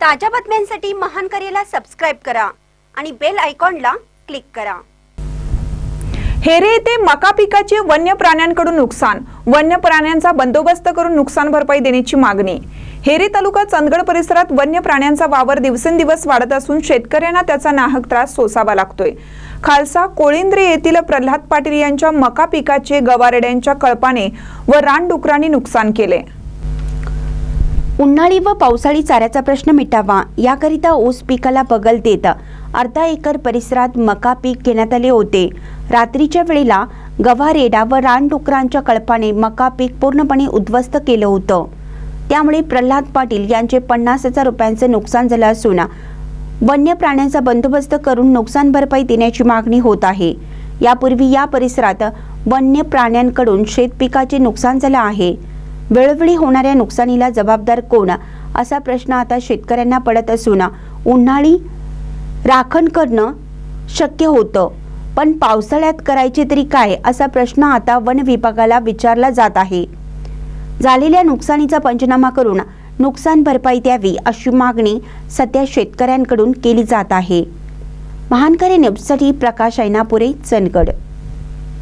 ताज्या बातम्यांसाठी महान करेला सबस्क्राईब करा आणि बेल आयकॉनला क्लिक करा. हेरे येथे मका पिकाचे वन्य प्राण्यांकडून नुकसान. वन्य प्राण्यांचा बंदोबस्त करून नुकसान भरपाई देण्याची मागणी. हेरे तालुका चंदगड परिसरात वन्य प्राण्यांचा वावर दिवसेंदिवस वाढत असून शेतकऱ्यांना त्याचा नाहक त्रास सोसावा लागतोय. खालसा कोळिंद्रे येथील प्रल्हाद पाटील यांच्या मका पिकाचे गवारेड्यांच्या कळपाने व रानडुकरांनी नुकसान केले. उन्हाळी व पावसाळी चाऱ्याचा प्रश्न मिटावा याकरिता ऊस पिकाला बगल देत अर्धा एकर परिसरात मका पीक घेण्यात आले होते. रात्रीच्या वेळेला गव्हारेडा व रानडुकरांच्या कळपाने मका पीक पूर्णपणे उद्ध्वस्त केलं होतं. त्यामुळे प्रल्हाद पाटील यांचे पन्नास हजार रुपयांचं नुकसान झालं असून वन्य प्राण्यांचा बंदोबस्त करून नुकसान भरपाई देण्याची मागणी होत आहे. यापूर्वी या परिसरात वन्य प्राण्यांकडून शेतपिकाचे नुकसान झालं आहे. वेळोवेळी होणाऱ्या नुकसानीला जबाबदार कोण? असा प्रश्न आता शेतकऱ्यांना पडत असून उन्हाळी राखण करणं शक्य होतं. पण पावसाळ्यात करायचे तरी काय? असा प्रश्न आता वन विभागाला विचारला जात आहे. झालेल्या नुकसानीचा पंचनामा करून नुकसान भरपाई द्यावी अशी मागणी सध्या शेतकऱ्यांकडून केली जात आहे. महानकरे न्यूजसाठी प्रकाश ऐनापुरे चंदगड.